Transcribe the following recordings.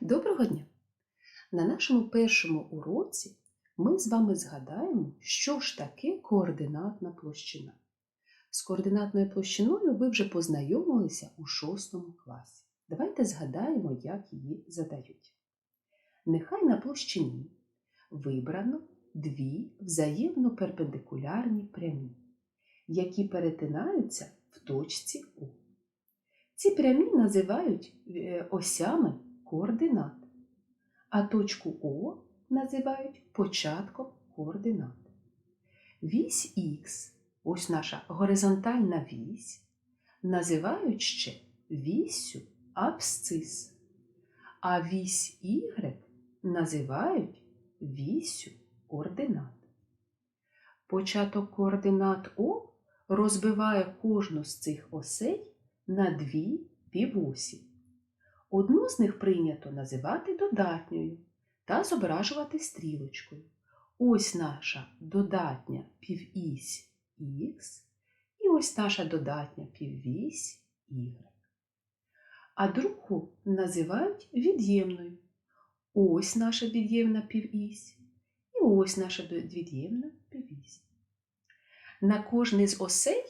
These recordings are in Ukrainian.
Доброго дня! На нашому першому уроці ми з вами згадаємо, що ж таке координатна площина. З координатною площиною ви вже познайомилися у шостому класі. Давайте згадаємо, як її задають. Нехай на площині вибрано дві взаємно перпендикулярні прямі, які перетинаються в точці О. Ці прямі називають е, осями координат, а точку О називають початком координат. Вісь Х, ось наша горизонтальна вісь, називають ще віссю абсцис, а вісь Y називають віссю ординат. Початок координат О розбиває кожну з цих осей на дві півосі. Одну з них прийнято називати додатньою та зображувати стрілочкою. Ось наша додатня півісь Х і ось наша додатня піввісь Y. А другу називають від'ємною. Ось наша від'ємна півісь і ось наша від'ємна півісь. На кожний з осей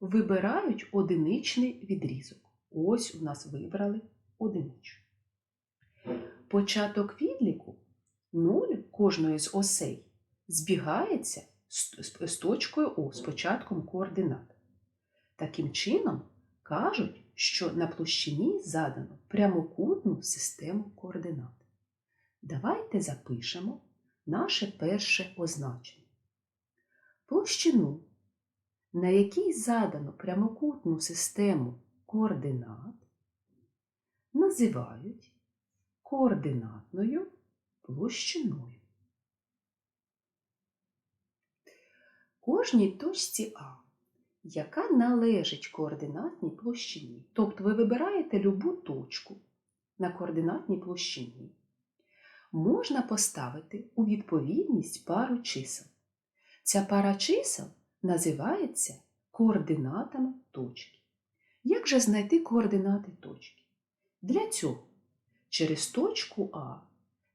вибирають одиничний відрізок. Ось у нас вибрали одиничку. Початок відліку 0 кожної з осей збігається з точкою О, з початком координат. Таким чином, кажуть, що на площині задано прямокутну систему координат. Давайте запишемо наше перше означення. Площину, на якій задано прямокутну систему координат, називають координатною площиною. Кожній точці А, яка належить координатній площині, тобто ви вибираєте любу точку на координатній площині, можна поставити у відповідність пару чисел. Ця пара чисел називається координатами точки. Як же знайти координати точки? Для цього через точку А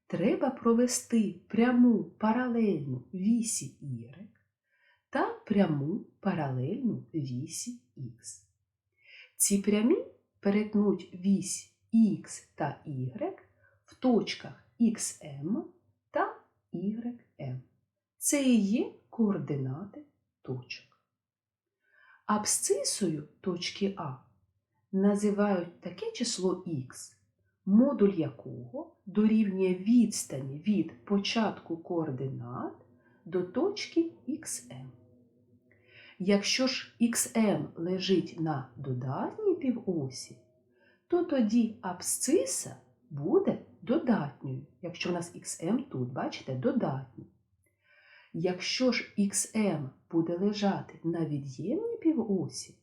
треба провести пряму паралельну вісі Y та пряму паралельну вісі Х. Ці прямі перетнуть вісь Х та Y в точках XM та YM. Це і є координати точок. Абсцисою точки А називають таке число х, модуль якого дорівнює відстані від початку координат до точки xm. Якщо ж xm лежить на додатній півосі, то тоді абсциса буде додатньою, якщо в нас xm тут, бачите, додатній. Якщо ж xm буде лежати на від'ємній півосі,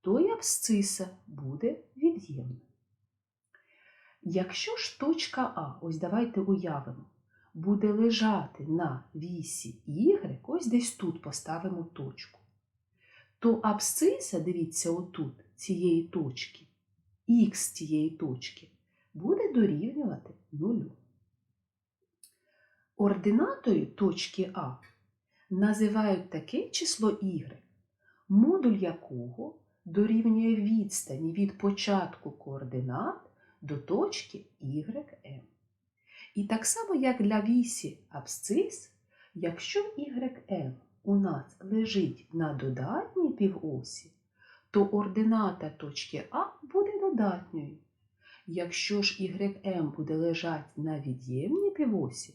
то й абсциса буде від'ємна. Якщо ж точка А, ось давайте уявимо, буде лежати на вісі Y, ось десь тут поставимо точку, то абсциса, дивіться, отут, цієї точки, х цієї точки, буде дорівнювати нулю. Ординатою точки А називають таке число y, модуль якого дорівнює відстані від початку координат до точки YM. І так само, як для вісі абсцис, якщо YM у нас лежить на додатній півосі, то ордината точки А буде додатньою. Якщо ж YM буде лежати на від'ємній півосі,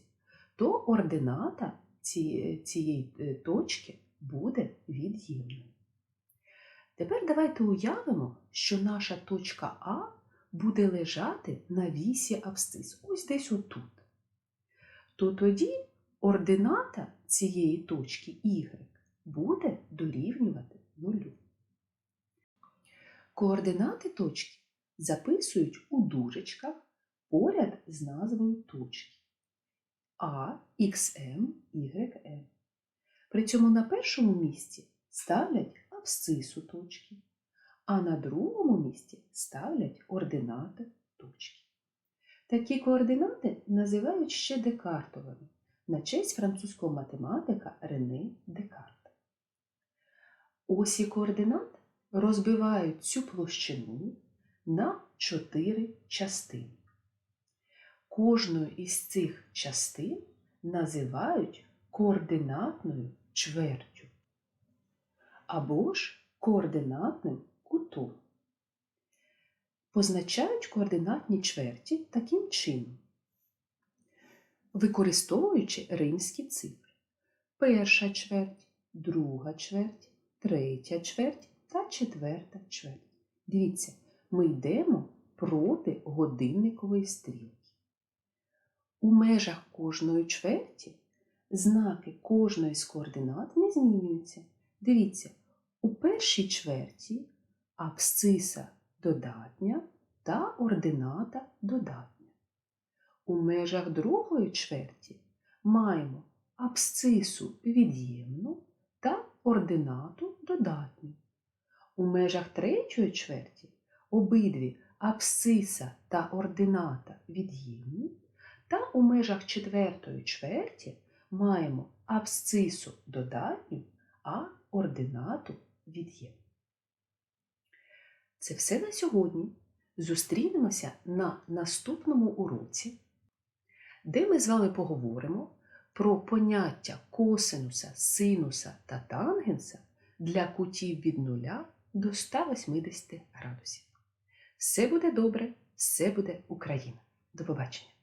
то ордината цієї е, точки буде від'ємною. Тепер давайте уявимо, що наша точка А буде лежати на вісі абсцис, ось десь отут. То тоді ордината цієї точки y буде дорівнювати нулю. Координати точки записують у дужечках поряд з назвою точки А, XM, YM. При цьому на першому місці ставлять абсцису точки, а на другому місці ставлять ординати точки. Такі координати називають ще декартовими на честь французького математика Рене Декарта. Осі координат розбивають цю площину на чотири частини. Кожною із цих частин називають координатною чвертю або ж координатним кутом. Позначають координатні чверті таким чином, використовуючи римські цифри. Перша чверть, друга чверть, третя чверть та четверта чверть. Дивіться, ми йдемо проти годинникової стрілки. У межах кожної чверті знаки кожної з координат не змінюються. Дивіться, у першій чверті абсциса додатня та ордината додатня. У межах другої чверті маємо абсцису від'ємну та ординату додатню. У межах третьої чверті обидві абсциса та ордината від'ємні, та у межах четвертої чверті маємо абсцису додатню, а ординату від'ємну. Це все на сьогодні. Зустрінемося на наступному уроці, де ми з вами поговоримо про поняття косинуса, синуса та тангенса для кутів від 0 до 180 градусів. Все буде добре, все буде Україна. До побачення!